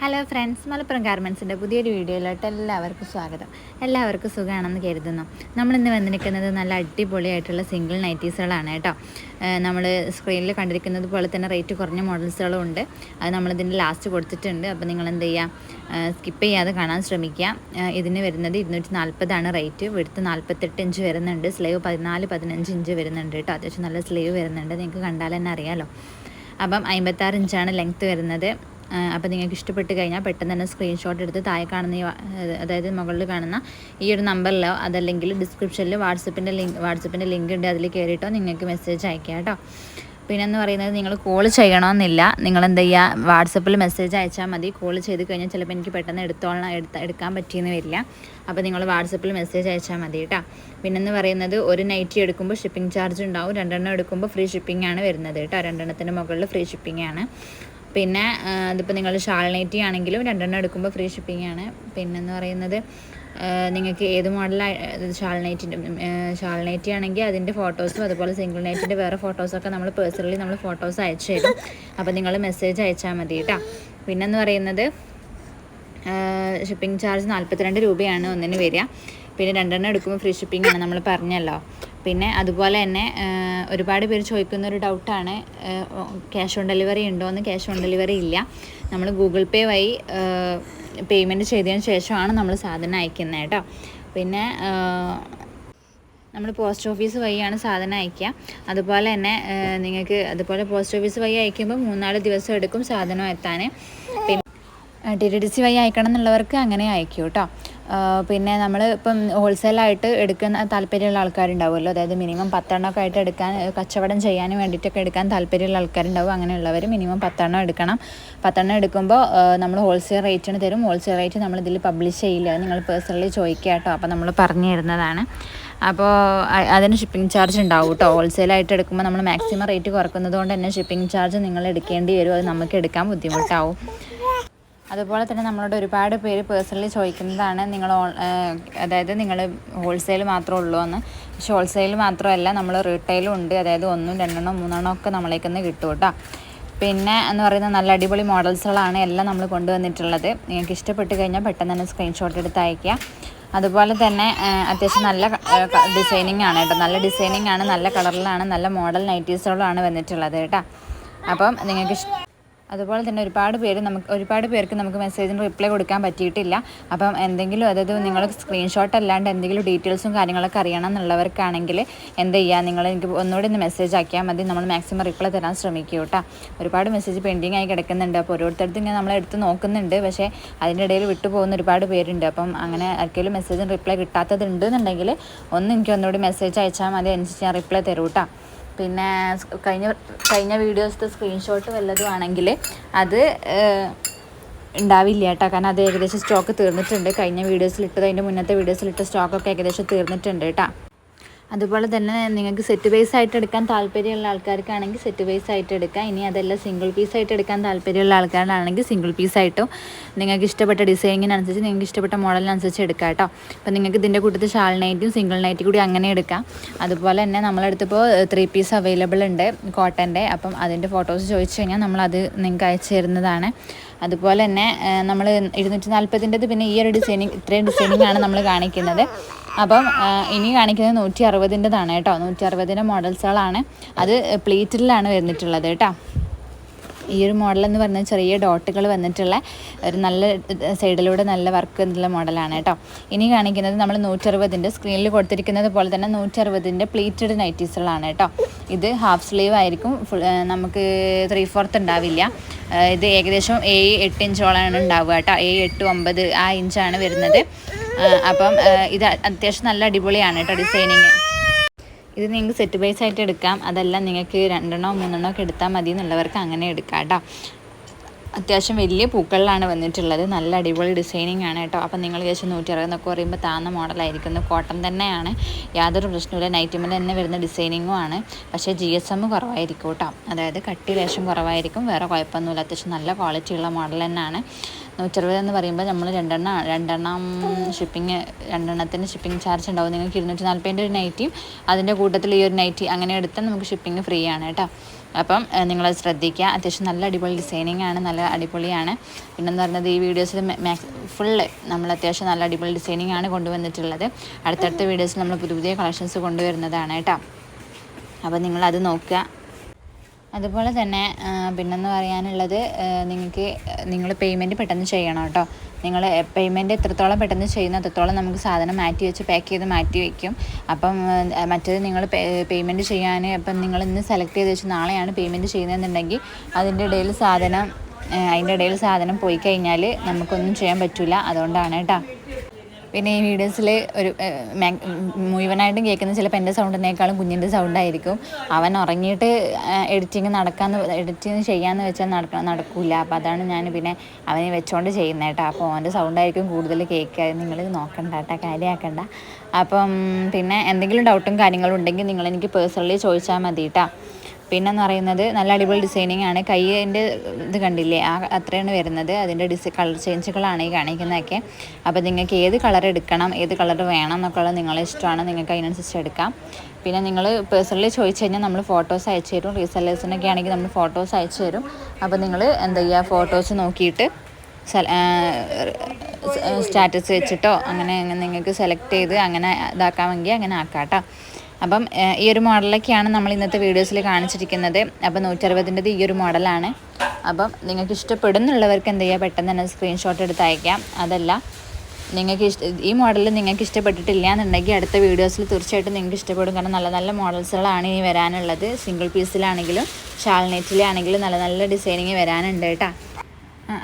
Hello friends Malappuram ഗാർമെൻസിന്റെ പുതിയൊരു വീഡിയോയിലോട്ട് എല്ലാവർക്കും സ്വാഗതം. എല്ലാവർക്കും സുഖമാണെന്ന് കരുതുന്നു. നമ്മളിന്ന് വന്നിരിക്കുന്നത് നല്ല അടിപൊളിയായിട്ടുള്ള സിംഗിൾ നൈറ്റീസുകളാണ് കേട്ടോ. നമ്മൾ സ്ക്രീനിൽ കണ്ടിരിക്കുന്നത് പോലെ തന്നെ റേറ്റ് കുറഞ്ഞ മോഡൽസുകളും ഉണ്ട് അത് നമ്മളിതിന്റെ ലാസ്റ്റ് കൊടുത്തിട്ടുണ്ട്. അപ്പോൾ നിങ്ങൾ എന്ത് ചെയ്യുക സ്കിപ്പ് ചെയ്യാതെ കാണാൻ ശ്രമിക്കുക. ഇതിന് വരുന്നത് ഇരുന്നൂറ്റി നാൽപ്പതാണ് റേറ്റ് വെടുത്ത് നാൽപ്പത്തെട്ട് ഇഞ്ച് വരുന്നുണ്ട്. സ്ലീവ് പതിനാല് പതിനഞ്ച് ഇഞ്ച് വരുന്നുണ്ട് കേട്ടോ. അത്യാവശ്യം നല്ല സ്ലീവ് വരുന്നുണ്ട്. നിങ്ങൾക്ക് കണ്ടാൽ തന്നെ അറിയാമല്ലോ അപ്പം അമ്പത്താറ് ഇഞ്ചാണ് ലെങ്ത്ത് വരുന്നത്. അപ്പോൾ നിങ്ങൾക്ക് ഇഷ്ടപ്പെട്ട് കഴിഞ്ഞാൽ പെട്ടെന്ന് തന്നെ സ്ക്രീൻഷോട്ട് എടുത്ത് താഴെ കാണുന്ന അതായത് മുകളിൽ കാണുന്ന ഈ ഒരു നമ്പറിലോ അതല്ലെങ്കിൽ ഡിസ്ക്രിപ്ഷനിൽ വാട്സപ്പിന്റെ ലിങ്ക് വാട്സപ്പിന്റെ ലിങ്ക് ഉണ്ട്. അതിൽ കയറിയിട്ടോ നിങ്ങൾക്ക് മെസ്സേജ് അയക്കാം കേട്ടോ. പിന്നെ എന്ന് പറയുന്നത് നിങ്ങൾ കോൾ ചെയ്യണമെന്നില്ല. നിങ്ങൾ എന്ത് ചെയ്യുക വാട്സപ്പിൽ മെസ്സേജ് അയച്ചാൽ മതി. കോൾ ചെയ്ത് കഴിഞ്ഞാൽ ചിലപ്പോൾ എനിക്ക് പെട്ടെന്ന് എടുത്തോളണം എടുത്ത് എടുക്കാൻ പറ്റിയെന്ന് വരില്ല. അപ്പോൾ നിങ്ങൾ വാട്സപ്പിൽ മെസ്സേജ് അയച്ചാൽ മതി കേട്ടോ. പിന്നെന്ന് പറയുന്നത് ഒരു നൈറ്റി എടുക്കുമ്പോൾ ഷിപ്പിംഗ് ചാർജ് ഉണ്ടാവും. രണ്ടെണ്ണം എടുക്കുമ്പോൾ ഫ്രീ ഷിപ്പിംഗ് ആണ് വരുന്നത് കേട്ടോ. രണ്ടെണ്ണത്തിന് മുകളിൽ ഫ്രീ ഷിപ്പിംഗ് ആണ്. പിന്നെ ഇതിപ്പോൾ നിങ്ങൾ ഷാൾ നൈറ്റി ആണെങ്കിലും രണ്ടെണ്ണം എടുക്കുമ്പോൾ ഫ്രീ ഷിപ്പിംഗ് ആണ്. പിന്നെന്ന് പറയുന്നത് നിങ്ങൾക്ക് ഏത് മോഡലാണ് ഷാൾ ഷാൾനേറ്റി ഷാൾ നൈറ്റി ആണെങ്കിൽ അതിന്റെ ഫോട്ടോസും അതുപോലെ സിംഗിൾ നൈറ്റിന്റെ വേറെ ഫോട്ടോസൊക്കെ നമ്മൾ പേഴ്സണലി നമ്മൾ ഫോട്ടോസ് അയച്ചു തരും. അപ്പോൾ നിങ്ങൾ മെസ്സേജ് അയച്ചാൽ മതി കേട്ടോ പിന്നെന്ന് പറയുന്നത് ഷിപ്പിംഗ് ചാർജ് നാൽപ്പത്തിരണ്ട് രൂപയാണ് ഒന്നിന് വരിക. പിന്നെ രണ്ടെണ്ണം എടുക്കുമ്പോൾ ഫ്രീ ഷിപ്പിംഗ് ആണ് നമ്മൾ പറഞ്ഞല്ലോ. പിന്നെ അതുപോലെ തന്നെ ഒരുപാട് പേര് ചോദിക്കുന്ന ഒരു ഡൗട്ടാണ് ക്യാഷ് ഓൺ ഡെലിവറി ഉണ്ടോ എന്ന് ക്യാഷ് ഓൺ ഡെലിവറി ഇല്ല. നമ്മൾ ഗൂഗിൾ പേ വഴി പേയ്മെന്റ് ചെയ്തതിന് ശേഷമാണ് നമ്മൾ സാധനം അയക്കുന്നത് കേട്ടോ. പിന്നെ നമ്മൾ പോസ്റ്റ് ഓഫീസ് വഴിയാണ് സാധനം അയക്കുക. അതുപോലെ തന്നെ നിങ്ങൾക്ക് അതുപോലെ പോസ്റ്റ് ഓഫീസ് വഴി അയക്കുമ്പോൾ മൂന്നാൽ ദിവസം എടുക്കും സാധനം എത്താൻ പിന്നെ ടി ടി ഡി സി വഴി അയക്കണം എന്നുള്ളവർക്ക് അങ്ങനെ അയക്കും കേട്ടോ. പിന്നെ നമ്മൾ ഇപ്പം ഹോൾസെയിലായിട്ട് എടുക്കുന്ന താല്പര്യമുള്ള ആൾക്കാരുണ്ടാവുമല്ലോ. അതായത് മിനിമം പത്തെണ്ണമൊക്കെ ആയിട്ട് എടുക്കാൻ കച്ചവടം ചെയ്യാൻ വേണ്ടിയിട്ടൊക്കെ എടുക്കാൻ താല്പര്യമുള്ള ആൾക്കാരുണ്ടാവും. അങ്ങനെയുള്ളവർ മിനിമം പത്തെണ്ണം എടുക്കണം. പത്തെണ്ണം എടുക്കുമ്പോൾ നമ്മൾ ഹോൾസെയിൽ റേറ്റിന് തരും. ഹോൾസെയിൽ റേറ്റ് നമ്മൾ ഇതിൽ പബ്ലിഷ് ചെയ്യില്ല. നിങ്ങൾ പേഴ്സണലി ചോദിക്കുക കേട്ടോ അപ്പോൾ നമ്മൾ പറഞ്ഞു തരുന്നതാണ്. അപ്പോൾ അതിന് ഷിപ്പിംഗ് ചാർജ് ഉണ്ടാവും കേട്ടോ ഹോൾസെയിലായിട്ട് എടുക്കുമ്പോൾ നമ്മൾ മാക്സിമം റേറ്റ് കുറക്കുന്നത് കൊണ്ട് തന്നെ ഷിപ്പിംഗ് ചാർജ് നിങ്ങൾ എടുക്കേണ്ടി വരും. അത് നമുക്ക് എടുക്കാൻ ബുദ്ധിമുട്ടാവും. അതുപോലെ തന്നെ നമ്മളോട് ഒരുപാട് പേര് പേഴ്സണലി ചോദിക്കുന്നതാണ് നിങ്ങൾ അതായത് നിങ്ങൾ ഹോൾസെയിൽ മാത്രമേ ഉള്ളൂ എന്ന്. പക്ഷെ ഹോൾസെയിൽ മാത്രമല്ല നമ്മൾ റീറ്റെയിലും ഉണ്ട്. അതായത് ഒന്നും രണ്ടെണ്ണോ മൂന്നെണ്ണോ ഒക്കെ നമ്മളേക്കൊന്ന് കിട്ടും കേട്ടോ. പിന്നെ എന്ന് പറയുന്ന നല്ല അടിപൊളി മോഡൽസുകളാണ് എല്ലാം നമ്മൾ കൊണ്ടുവന്നിട്ടുള്ളത്. നിങ്ങൾക്ക് ഇഷ്ടപ്പെട്ട് കഴിഞ്ഞാൽ പെട്ടെന്ന് തന്നെ സ്ക്രീൻഷോട്ട് എടുത്ത് അയക്കുക അതുപോലെ തന്നെ അത്യാവശ്യം നല്ല ഡിസൈനിങ് ആണ് കേട്ടോ. നല്ല ഡിസൈനിങ് ആണ് നല്ല കളറിലാണ് നല്ല മോഡൽ നൈറ്റീസുകളാണ് വന്നിട്ടുള്ളത് കേട്ടോ. അപ്പം നിങ്ങൾക്ക് അതുപോലെ തന്നെ ഒരുപാട് പേര് നമുക്ക് ഒരുപാട് പേർക്ക് നമുക്ക് മെസ്സേജിന് റിപ്ലൈ കൊടുക്കാൻ പറ്റിയിട്ടില്ല. അപ്പം എന്തെങ്കിലും അതായത് നിങ്ങൾ സ്ക്രീൻഷോട്ട് അല്ലാണ്ട് എന്തെങ്കിലും ഡീറ്റെയിൽസും കാര്യങ്ങളൊക്കെ അറിയണം എന്നുള്ളവർക്കാണെങ്കിൽ എന്ത് ചെയ്യുക നിങ്ങൾ എനിക്ക് ഒന്നുകൂടി ഒന്ന് മെസ്സേജ് ആക്കിയാൽ മതി. നമ്മൾ മാക്സിമം റിപ്ലൈ തരാൻ ശ്രമിക്കും കേട്ടോ ഒരുപാട് മെസ്സേജ് പെൻഡിങ് ആയി കിടക്കുന്നുണ്ട്. അപ്പോൾ ഓരോരുത്തർക്കും ഇങ്ങനെ നമ്മൾ എടുത്ത് നോക്കുന്നുണ്ട്. പക്ഷേ അതിന്റെ ഇടയിൽ വിട്ടു പോകുന്ന ഒരുപാട് പേരുണ്ട്. അപ്പം അങ്ങനെ ആർക്കെങ്കിലും മെസ്സേജിന് റിപ്ലൈ കിട്ടാത്തത് ഉണ്ടെന്നുണ്ടെങ്കിൽ ഒന്ന് എനിക്ക് ഒന്നുകൂടി മെസ്സേജ് അയച്ചാൽ മതി. അനുസരിച്ച് ഞാൻ റിപ്ലൈ തരൂ കേട്ടോ പിന്നെ കഴിഞ്ഞ കഴിഞ്ഞ വീഡിയോസിന്റെ സ്ക്രീൻഷോട്ട് വല്ലതും ആണെങ്കിൽ അത് ഉണ്ടാവില്ല കേട്ടോ കാരണം അത് ഏകദേശം സ്റ്റോക്ക് തീർന്നിട്ടുണ്ട്. കഴിഞ്ഞ വീഡിയോസിലിട്ടത് അതിന്റെ മുന്നത്തെ വീഡിയോസിലിട്ട സ്റ്റോക്കൊക്കെ ഏകദേശം തീർന്നിട്ടുണ്ട് കേട്ടോ അതുപോലെ തന്നെ നിങ്ങൾക്ക് സെറ്റ് ബേസ് ആയിട്ട് എടുക്കാൻ താല്പര്യമുള്ള ആൾക്കാർക്കാണെങ്കിൽ സെറ്റ് ബേസ് ആയിട്ട് എടുക്കാം. ഇനി അതല്ല സിംഗിൾ പീസ് ആയിട്ട് എടുക്കാൻ താല്പര്യമുള്ള ആൾക്കാരാണെങ്കിൽ സിംഗിൾ പീസ് ആയിട്ടും നിങ്ങൾക്ക് ഇഷ്ടപ്പെട്ട ഡിസൈനിനനുസരിച്ച് നിങ്ങൾക്ക് ഇഷ്ടപ്പെട്ട മോഡലിനനുസരിച്ച് എടുക്കാം കേട്ടോ. അപ്പോൾ നിങ്ങൾക്ക് ഇതിന്റെ കൂട്ടത്തിൽ ഷാൾ നൈറ്റും സിംഗിൾ നൈറ്റും കൂടി അങ്ങനെ എടുക്കാം. അതുപോലെ തന്നെ നമ്മളെടുത്തിപ്പോൾ ത്രീ പീസ് അവൈലബിൾ ഉണ്ട് കോട്ടന്റെ അപ്പം അതിന്റെ ഫോട്ടോസ് ചോദിച്ചു കഴിഞ്ഞാൽ നമ്മളത് നിങ്ങൾക്ക് അയച്ചു തരുന്നതാണ്. അതുപോലെ തന്നെ നമ്മൾ ഇരുന്നൂറ്റി നാൽപ്പതിന്റെത് പിന്നെ ഈ ഒരു ഡിസൈനിങ് ഇത്രയും ഡിസൈനിങ് ആണ് നമ്മൾ കാണിക്കുന്നത്. അപ്പം ഇനി കാണിക്കുന്നത് നൂറ്റി അറുപതിന്റെതാണ് കേട്ടോ. നൂറ്റി അറുപതിന്റെ മോഡൽസുകളാണ്. അത് പ്ലേറ്റിലാണ് വരുന്നിട്ടുള്ളത് കേട്ടോ. ഈ ഒരു മോഡൽ എന്ന് പറഞ്ഞാൽ ചെറിയ ഡോട്ടുകൾ വന്നിട്ടുള്ള ഒരു നല്ല സൈഡിലൂടെ നല്ല വർക്ക് എന്നുള്ള മോഡലാണ് കേട്ടോ ഇനി കാണിക്കുന്നത് നമ്മൾ നൂറ്ററുപതിന്റെ സ്ക്രീനിൽ കൊടുത്തിരിക്കുന്നത് പോലെ തന്നെ നൂറ്ററുപതിന്റെ പ്ലീറ്റഡ് നൈറ്റീസുകളാണ് കേട്ടോ ഇത് ഹാഫ് സ്ലീവ് ആയിരിക്കും നമുക്ക് ത്രീ ഫോർത്ത് ഉണ്ടാവില്ല ഇത് ഏകദേശം ഏഴ് എട്ട് ഇഞ്ചോളാണ് ഉണ്ടാവുക കേട്ടോ ഏഴ് എട്ട് ഒമ്പത് ആ ഇഞ്ചാണ് വരുന്നത്. അപ്പം ഇത് അത്യാവശ്യം നല്ല അടിപൊളിയാണ് കേട്ടോ ഡിസൈനിങ് ഇത് നിങ്ങൾക്ക് സെറ്റ് ബൈസ് ആയിട്ട് എടുക്കാം. അതല്ല നിങ്ങൾക്ക് രണ്ടെണ്ണോ മൂന്നെണ്ണോ ഒക്കെ എടുത്താൽ മതി എന്നുള്ളവർക്ക് അങ്ങനെ എടുക്കാം കേട്ടോ. അത്യാവശ്യം വലിയ പൂക്കളിലാണ് വന്നിട്ടുള്ളത്. നല്ല അടിപൊളി ഡിസൈനിങ് ആണ് കേട്ടോ. അപ്പം നിങ്ങൾ ഏകദേശം നൂറ്റി അറുപതെന്നൊക്കെ പറയുമ്പോൾ താന്ന മോഡലായിരിക്കുന്നു കോട്ടൺ തന്നെയാണ്. യാതൊരു പ്രശ്നമില്ല നൈറ്റിമിൽ തന്നെ വരുന്ന ഡിസൈനിങ്ങും ആണ്. പക്ഷേ ജി എസ് എം കുറവായിരിക്കും കേട്ടോ. അതായത് കട്ടി ലേശം കുറവായിരിക്കും. വേറെ കുഴപ്പമൊന്നുമില്ല. അത്യാവശ്യം നല്ല ക്വാളിറ്റിയുള്ള മോഡൽ തന്നെയാണ്. നൂറ്ററുപത് എന്ന് പറയുമ്പോൾ നമ്മൾ രണ്ടെണ്ണം രണ്ടെണ്ണം ഷിപ്പിംഗ് രണ്ടെണ്ണത്തിന് ഷിപ്പിംഗ് ചാർജ് ഉണ്ടാവും. നിങ്ങൾക്ക് ഇരുന്നൂറ്റി നാൽപ്പതിന്റെ ഒരു നൈറ്റിയും അതിന്റെ കൂട്ടത്തിൽ ഈ ഒരു നൈറ്റി അങ്ങനെ എടുത്താൽ നമുക്ക് ഷിപ്പിംഗ് ഫ്രീ ആണ് കേട്ടോ. അപ്പം നിങ്ങളത് ശ്രദ്ധിക്കുക. അത്യാവശ്യം നല്ല അടിപൊളി ഡിസൈനിങ് ആണ് നല്ല അടിപൊളിയാണ്. പിന്നെന്ന് പറയുന്നത് ഈ വീഡിയോസിൽ മാക്സ് ഫുള്ള് നമ്മൾ അത്യാവശ്യം നല്ല അടിപൊളി ഡിസൈനിങ് ആണ് കൊണ്ടുവന്നിട്ടുള്ളത്. അടുത്തടുത്ത വീഡിയോസിൽ നമ്മൾ പുതിയ പുതിയ കളക്ഷൻസ് കൊണ്ടുവരുന്നതാണ് കേട്ടോ. അപ്പോൾ നിങ്ങളത് നോക്കുക. അതുപോലെ തന്നെ പിന്നെന്ന് പറയാനുള്ളത് നിങ്ങൾക്ക് നിങ്ങൾ പേയ്മെന്റ് പെട്ടെന്ന് ചെയ്യണം കേട്ടോ. നിങ്ങൾ പേയ്മെന്റ് എത്രത്തോളം പെട്ടെന്ന് ചെയ്യുന്ന അത്രത്തോളം നമുക്ക് സാധനം മാറ്റി വെച്ച് പാക്ക് ചെയ്ത് മാറ്റി വയ്ക്കും അപ്പം മറ്റേത് നിങ്ങൾ പേയ്മെന്റ് ചെയ്യാൻ അപ്പം നിങ്ങൾ ഇന്ന് സെലക്ട് ചെയ്ത് വെച്ച് നാളെയാണ് പേയ്മെന്റ് ചെയ്യുന്നതെന്നുണ്ടെങ്കിൽ അതിന്റെ ഇടയിൽ സാധനം അതിന്റെ ഇടയിൽ സാധനം പോയി കഴിഞ്ഞാൽ നമുക്കൊന്നും ചെയ്യാൻ പറ്റില്ല അതുകൊണ്ടാണ് കേട്ടോ. പിന്നെ ഈ വീഡിയോസിൽ ഒരു മുഴുവനായിട്ടും കേൾക്കുന്ന ചിലപ്പോൾ എന്റെ സൗണ്ടിനേക്കാളും കുഞ്ഞിന്റെ സൗണ്ടായിരിക്കും. അവൻ ഉറങ്ങിയിട്ട് എഡിറ്റിങ് നടക്കാന്ന് എഡിറ്റിങ് ചെയ്യാന്ന് വെച്ചാൽ നടക്ക നടക്കില്ല അപ്പോൾ അതാണ് ഞാൻ പിന്നെ അവനെ വെച്ചോണ്ട് ചെയ്യുന്നത് കേട്ടോ അപ്പോൾ അവന്റെ സൗണ്ടായിരിക്കും കൂടുതൽ കേൾക്കുക. നിങ്ങൾ നോക്കണ്ട കേട്ടോ കാര്യമാക്കണ്ട അപ്പം പിന്നെ എന്തെങ്കിലും ഡൗട്ടും കാര്യങ്ങളും ഉണ്ടെങ്കിൽ നിങ്ങൾ എനിക്ക് പേഴ്സണലി ചോദിച്ചാൽ മതി കേട്ടോ പിന്നെന്ന് പറയുന്നത് നല്ല അടിപൊളി ഡിസൈനിങ് ആണ്. കൈയിന്റെ ഇത് കണ്ടില്ലേ? ആ അത്രയാണ് വരുന്നത്. അതിന്റെ ഡിസൈ കളർ ചേഞ്ചുകളാണ് ഈ കാണിക്കുന്നതൊക്കെ. അപ്പോൾ നിങ്ങൾക്ക് ഏത് കളർ എടുക്കണം ഏത് കളർ വേണം എന്നൊക്കെ ഉള്ളത് നിങ്ങളെ ഇഷ്ടമാണ്. നിങ്ങൾക്ക് അതിനനുസരിച്ച് എടുക്കാം. പിന്നെ നിങ്ങൾ പേഴ്സണലി ചോദിച്ചു കഴിഞ്ഞാൽ നമ്മൾ ഫോട്ടോസ് അയച്ചു തരും. റീസെല്ലേഴ്സിനൊക്കെ ആണെങ്കിൽ നമ്മൾ ഫോട്ടോസ് അയച്ചു തരും. അപ്പോൾ നിങ്ങൾ എന്താ ചെയ്യുക? ഫോട്ടോസ് നോക്കിയിട്ട് സ്റ്റാറ്റസ് വെച്ചിട്ടോ അങ്ങനെ നിങ്ങൾക്ക് സെലക്ട് ചെയ്ത് അങ്ങനെ ഇതാക്കാമെങ്കിൽ അങ്ങനെ ആക്കാം കേട്ടോ. അപ്പം ഈ ഒരു മോഡലൊക്കെയാണ് നമ്മൾ ഇന്നത്തെ വീഡിയോസിൽ കാണിച്ചിരിക്കുന്നത്. അപ്പം നൂറ്ററുപതിന്റെത് ഈ ഒരു മോഡലാണ്. അപ്പം നിങ്ങൾക്ക് ഇഷ്ടപ്പെടുന്നുള്ളവർക്ക് എന്ത് ചെയ്യുക പെട്ടെന്ന് തന്നെ സ്ക്രീൻഷോട്ട് എടുത്ത് അയക്കാം. അതല്ല നിങ്ങൾക്ക് ഇഷ്ട ഈ മോഡൽ നിങ്ങൾക്ക് ഇഷ്ടപ്പെട്ടിട്ടില്ല എന്നുണ്ടെങ്കിൽ അടുത്ത വീഡിയോസിൽ തീർച്ചയായിട്ടും നിങ്ങൾക്ക് ഇഷ്ടപ്പെടും. കാരണം നല്ല നല്ല മോഡൽസുകളാണ് ഇനി വരാനുള്ളത്. സിംഗിൾ പീസിലാണെങ്കിലും ഷാൾനെറ്റിലാണെങ്കിലും നല്ല നല്ല ഡിസൈനിങ് വരാനുണ്ട് കേട്ടോ.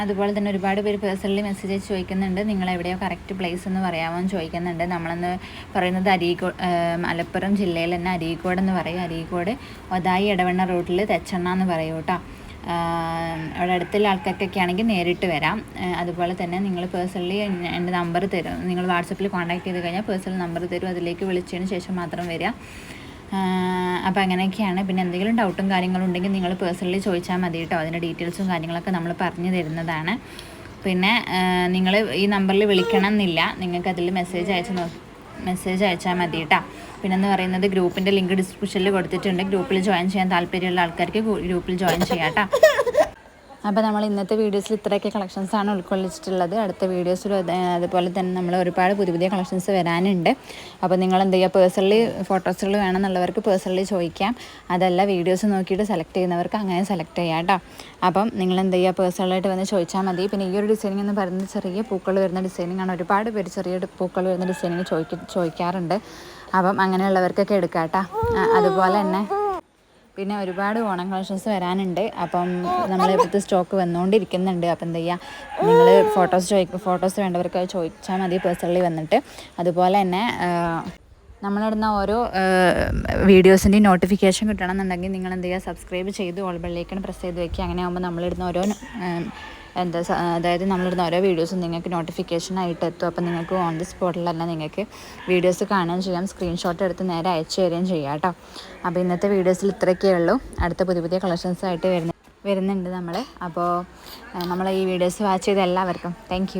അതുപോലെ തന്നെ ഒരുപാട് പേര് പേഴ്സണലി മെസ്സേജ് അയച്ച് ചോദിക്കുന്നുണ്ട്. നിങ്ങൾ എവിടെയോ കറക്റ്റ് പ്ലേസ് എന്ന് പറയാമോ എന്ന് ചോദിക്കുന്നുണ്ട്. നമ്മളെന്ന് പറയുന്നത് അരീക്കോട് മലപ്പുറം ജില്ലയിൽ തന്നെ അരീക്കോട് എന്ന് പറയും. അരീക്കോട് ഒതായി ഇടവണ്ണ റൂട്ടിൽ തെച്ചെണ്ണ എന്ന് പറയും കേട്ടോ. അവിടെ അടുത്തുള്ള ആൾക്കാർക്കൊക്കെ ആണെങ്കിൽ നേരിട്ട് വരാം. അതുപോലെ തന്നെ നിങ്ങൾ പേഴ്സണലി എന്റെ നമ്പർ തരും. നിങ്ങൾ വാട്സപ്പിൽ കോൺടാക്ട് ചെയ്ത് കഴിഞ്ഞാൽ പേഴ്സണൽ നമ്പർ തരും. അതിലേക്ക് വിളിച്ചതിന് ശേഷം മാത്രം വരിക. അപ്പോൾ അങ്ങനെയൊക്കെയാണ്. പിന്നെ എന്തെങ്കിലും ഡൗട്ടും കാര്യങ്ങളും ഉണ്ടെങ്കിൽ നിങ്ങൾ പേഴ്സണലി ചോദിച്ചാൽ മതി കേട്ടോ. അതിന്റെ ഡീറ്റെയിൽസും കാര്യങ്ങളൊക്കെ നമ്മൾ പറഞ്ഞു തരുന്നതാണ്. പിന്നെ നിങ്ങൾ ഈ നമ്പറിൽ വിളിക്കണം എന്നില്ല നിങ്ങൾക്ക് അതിൽ മെസ്സേജ് അയച്ച് നോ മെസ്സേജ് അയച്ചാൽ മതി കേട്ടോ. പിന്നെന്ന് പറയുന്നത് ഗ്രൂപ്പിന്റെ ലിങ്ക് ഡിസ്ക്രിപ്ഷനിൽ കൊടുത്തിട്ടുണ്ട്. ഗ്രൂപ്പിൽ ജോയിൻ ചെയ്യാൻ താല്പര്യമുള്ള ആൾക്കാർക്ക് ഗ്രൂപ്പിൽ ജോയിൻ ചെയ്യാം കേട്ടോ. അപ്പോൾ നമ്മൾ ഇന്നത്തെ വീഡിയോസിൽ ഇത്രയൊക്കെ കളക്ഷൻസ് ആണ് ഉൾക്കൊള്ളിച്ചിട്ടുള്ളത്. അടുത്ത വീഡിയോസിൽ അതുപോലെ തന്നെ നമ്മൾ ഒരുപാട് പുതിയ പുതിയ കളക്ഷൻസ് വരാനുണ്ട്. അപ്പോൾ നിങ്ങൾ എന്ത് ചെയ്യുക പേഴ്സണലി ഫോട്ടോസുകൾ വേണമെന്നുള്ളവർക്ക് പേഴ്സണലി ചോദിക്കാം. അതല്ല വീഡിയോസ് നോക്കിയിട്ട് സെലക്ട് ചെയ്യുന്നവർക്ക് അങ്ങനെ സെലക്ട് ചെയ്യാം കേട്ടോ. അപ്പം നിങ്ങൾ എന്ത് ചെയ്യുക പേഴ്സണലായിട്ട് വന്ന് ചോദിച്ചാൽ മതി. പിന്നെ ഈ ഒരു ഡിസൈനിങ് എന്ന് പറയുന്നത് ചെറിയ പൂക്കൾ വരുന്ന ഡിസൈനിങ് ആണ്. ഒരുപാട് പേര് ചെറിയ പൂക്കൾ വരുന്ന ഡിസൈനിങ് ചോദിക്ക ചോദിക്കാറുണ്ട്. അപ്പം അങ്ങനെയുള്ളവർക്കൊക്കെ എടുക്കാം കേട്ടോ. അതുപോലെ തന്നെ പിന്നെ ഒരുപാട് ഓണം കളക്ഷൻസ് വരാനുണ്ട്. അപ്പം നമ്മളിപ്പോഴത്തെ സ്റ്റോക്ക് വന്നുകൊണ്ടിരിക്കുന്നുണ്ട് അപ്പം എന്ത് ചെയ്യുക നിങ്ങൾ ഫോട്ടോസ് ചോദിക്കും ഫോട്ടോസ് വേണ്ടവർക്ക് ചോദിച്ചാൽ മതി പേഴ്സണലി വന്നിട്ട്. അതുപോലെ തന്നെ നമ്മളിടുന്ന ഓരോ വീഡിയോസിന്റെയും നോട്ടിഫിക്കേഷൻ കിട്ടണമെന്നുണ്ടെങ്കിൽ നിങ്ങൾ എന്ത് ചെയ്യുക സബ്സ്ക്രൈബ് ചെയ്ത് ഓൾ ബെല്ലേക്കാണ് പ്രസ് ചെയ്ത് വയ്ക്കുക അങ്ങനെ ആകുമ്പോൾ നമ്മളിടുന്ന ഓരോ എന്താ അതായത് നമ്മളിടുന്ന ഓരോ വീഡിയോസും നിങ്ങൾക്ക് നോട്ടിഫിക്കേഷൻ ആയിട്ട് എത്തും അപ്പോൾ നിങ്ങൾക്ക് ഓൺ ദി സ്പോട്ടിലല്ല നിങ്ങൾക്ക് വീഡിയോസ് കാണുകയും ചെയ്യാം. സ്ക്രീൻഷോട്ട് എടുത്ത് നേരെ അയച്ചു തരികയും ചെയ്യാം കേട്ടോ. അപ്പോൾ ഇന്നത്തെ വീഡിയോസിൽ ഇത്രയൊക്കെ ഉള്ളൂ. അടുത്ത പുതിയ പുതിയ കളക്ഷൻസ് ആയിട്ട് വരുന്ന വരുന്നുണ്ട് നമ്മൾ അപ്പോൾ നമ്മൾ ഈ വീഡിയോസ് വാച്ച് ചെയ്ത എല്ലാവർക്കും. താങ്ക്